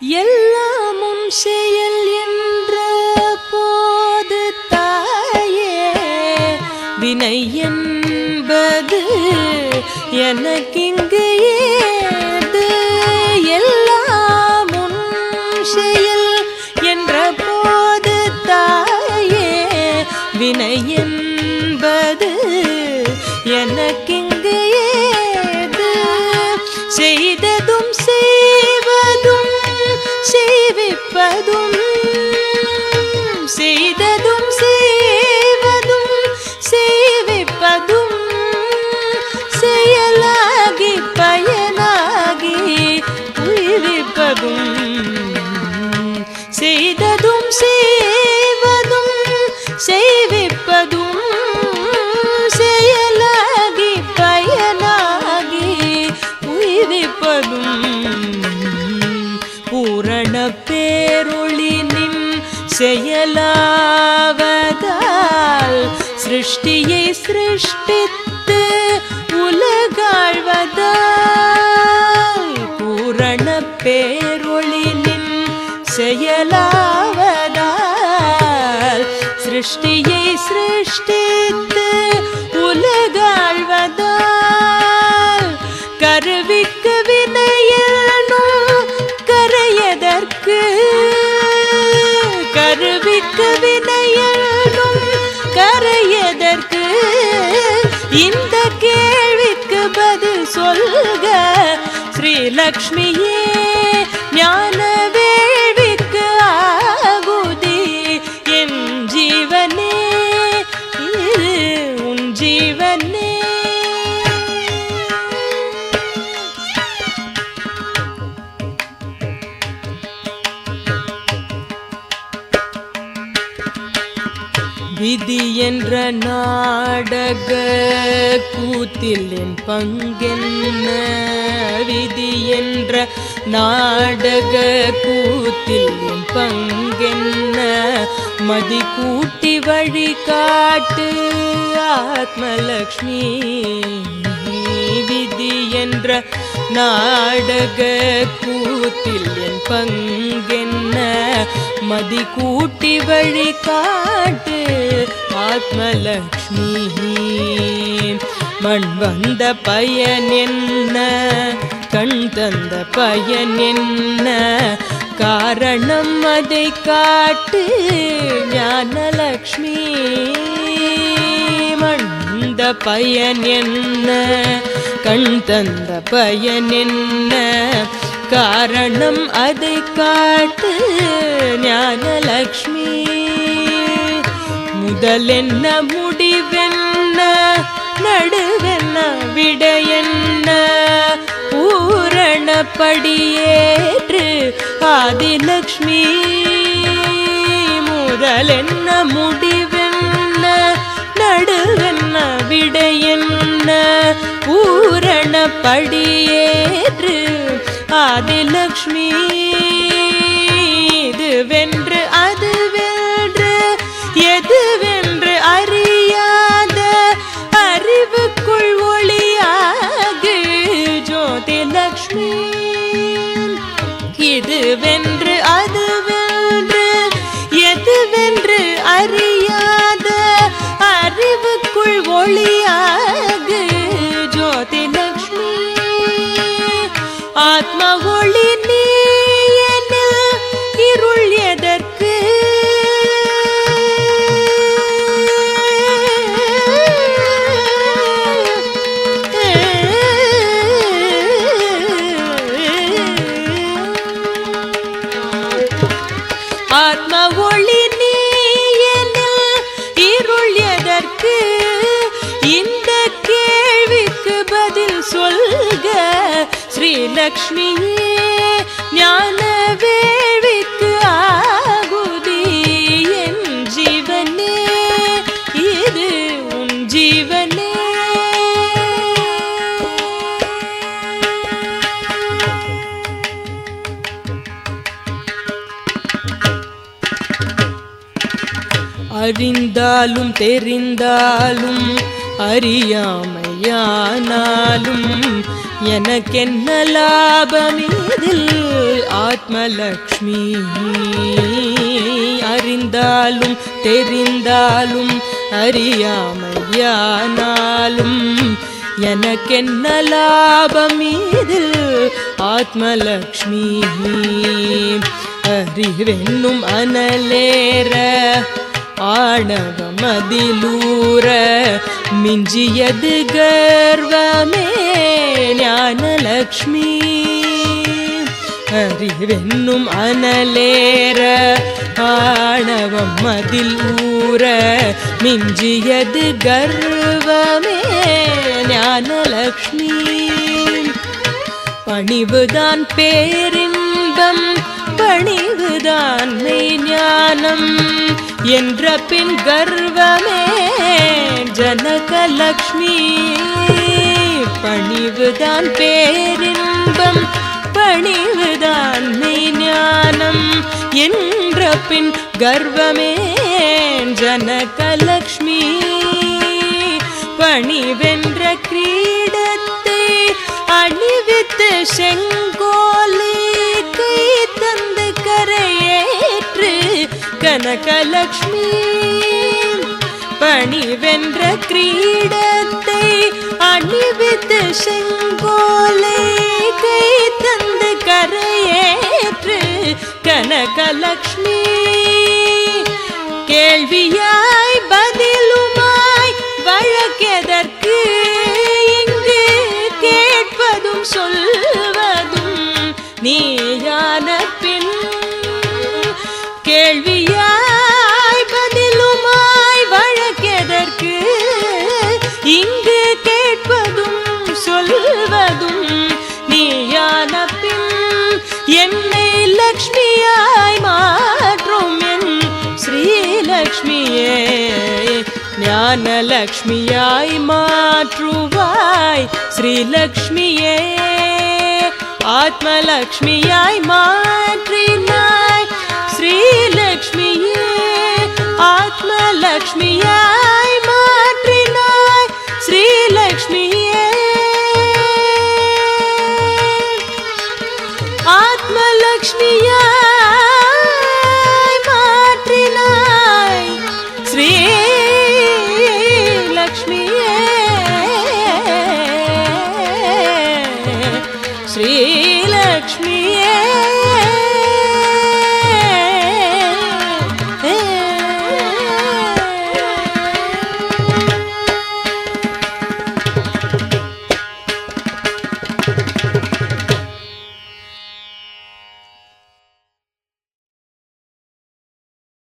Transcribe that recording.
எல்லாமும் செயல் என்ற போது தாயே வினை என்பது எனக்கு செய்விப்பதும் செய்ததும் பேரொளினின் செயலாவதால் சிருஷ்டியை சிருஷ்டித்து உலகாழ்வதால் பூரண பேரொளினின் செயலாவதால் சிருஷ்டியை சிருஷ்டித்து கற்கு கருவிக்கு வினையனும் கரையதற்கு இந்த கேள்விக்கு பதில் சொல்க. ஸ்ரீலக்ஷ்மியே. விதி என்ற நாடக கூத்தில் என் பங்கென்ன? விதி என்ற நாடக கூத்தில் என் பங்கென்ன? மதி கூட்டி வழி காட்டு ஆத்மலக்ஷ்மி. விதி என்ற நாடக கூத்தில் என் பங்கென்ன மதி கூட்டி வழி காட்டு ஆத்மலக்ஷ்மி மண் வந்த பயன் என்ன? கண் தந்த பயன் என்ன? காரணம் அதை காட்டு ஞானலக்ஷ்மி மண்ந்த பயன் என்ன? கண் தந்த பயன் என்ன? காரணம் அதை காட்டு ஞானலக்ஷ்மி. முதலென்ன முடிவென்ன நடுவென்ன விடையென்ன பூரணப்படியேற்று ஆதிலக்ஷ்மி. முதலென்ன முடிவென்ன நடுவென்ன விடையென்ன பூரணப்படியேற்று ஆதிலக்ஷ்மி ஆத்ம ஒளி நீ இருள் எதற்கு? இந்த கேள்விக்கு பதில் சொல்க. ஸ்ரீலக்ஷ்மியே ஞானவே அறிந்தாலும் தெரிந்தாலும் அறியாமையானாலும் எனக்கென்ன லாபம் இதில்? ஆத்மலக்ஷ்மி அறிந்தாலும் தெரிந்தாலும் அறியாமையானாலும் எனக்கென்ன லாபம் இதில்? ஆத்மலக்ஷ்மி அறிவென்னும் அனலேற ஆணவமதிலூர மிஞ்சியது கர்வமே ஞானலக்ஷ்மி. அறிவென்னும் அனலேற ஆணவம் மதில் ஊற மிஞ்சியது கர்வமே ஞானலக்ஷ்மி. பணிவுதான் பேரின்பம் பணிவுதான் மெய் ஞானம் என்ற பின் கர்வமே ஜனகலக்ஷ்மி. பணிவுதான் பேரின்பம் பணிவுதான் மெய் ஞானம் என்ற பின் கர்வமே ஜனகலக்ஷ்மி. பணிவென்ற கிரீடத்தை அணிவித்து செங்க கனகலக்ஷ்மி பணிவென்ற கிரீடத்தை அணிவித்து செங்கோலை கை தந்து கரையேற்று கனகலக்ஷ்மி. கேள்வியா லக்ஷ்மியே ஞான லக்ஷ்மியாய் மாற்றுவாய். ஸ்ரீலக்ஷ்மியே ஆத்மலக்ஷ்மியாய் மாற்றினாய். ஸ்ரீலக்ஷ்மியே ஆத்மலக்ஷ்மியாய்